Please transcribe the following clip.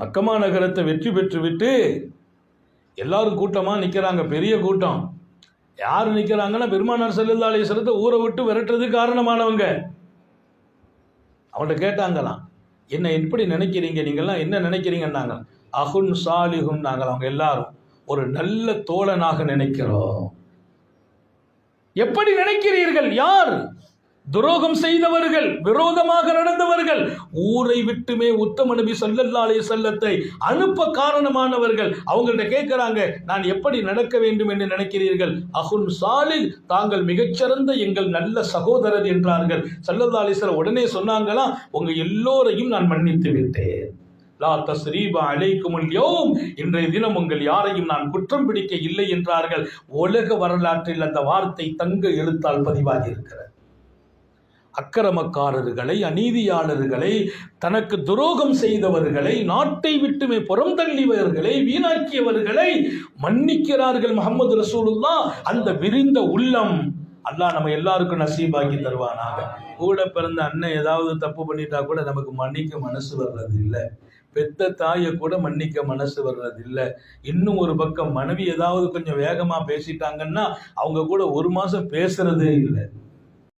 மக்கமா நகரத்தை வெற்றி பெற்று விட்டு எல்லாரும் கூட்டமாக நிற்கிறாங்க பெரிய கூட்டம். யார் நிற்கிறாங்கன்னா பெருமானார் செல்லல்லா அலிஸ்வரத்தை ஊரை விட்டு விரட்டுறதுக்கு காரணமானவங்க. அவன்கிட்ட கேட்டாங்களாம் என்ன எப்படி நினைக்கிறீங்க? நீங்கள்லாம் என்ன நினைக்கிறீங்கன்னாங்க. அகுன் சாலிகுன் நாங்கள் அவங்க எல்லாரும் ஒரு நல்ல தோழனாக நினைக்கிறோம். எப்படி நினைக்கிறீர்கள்? யார்? துரோகம் செய்தவர்கள் விரோதமாக நடந்தவர்கள் ஊரை விட்டுமே உத்தம நபி சல்லல்லாலே செல்லத்தை அனுப்ப காரணமானவர்கள் அவங்கள்ட்ட கேட்குறாங்க நான் எப்படி நடக்க வேண்டும் என்று நினைக்கிறீர்கள்? அகுன் சாலில் தாங்கள் மிகச்சிறந்த எங்கள் நல்ல சகோதரர் என்றார்கள். ஸல்லல்லாஹு அலைஹி உடனே சொன்னாங்களாம் உங்க எல்லோரையும் நான் மன்னித்து விட்டேன். லா தஸ்ரீபா அலைக்கும் யோம் இன்றைய தினம் உங்கள் யாரையும் நான் குற்றம் பிடிக்க இல்லை என்றார்கள். உலக வரலாற்றில் அந்த வார்த்தை தங்க எழுத்தால் பதிவாகி இருக்கிறது அக்கிரமக்காரர்களை அநீதியாளர்களை தனக்கு துரோகம் செய்தவர்களை நாட்டை விட்டுமே புறம் தள்ளியவர்களை வீணாக்கியவர்களை மன்னிக்கிறார்கள் முகமது ரசூலுல்லா அந்த விரிந்த உள்ளம் அல்லாஹ் நம்ம எல்லாருக்கும் நசீபாக்கி தருவானாக. கூட பிறந்த அண்ணன் ஏதாவது தப்பு பண்ணிட்டா கூட நமக்கு மன்னிக்க மனசு வர்றது இல்லை பெத்த தாயை கூட மன்னிக்க மனசு வர்றது இல்லை இன்னும் ஒரு பக்கம் மனைவி ஏதாவது கொஞ்சம் வேகமாக பேசிட்டாங்கன்னா அவங்க கூட ஒரு மாதம் பேசுறதே இல்லை.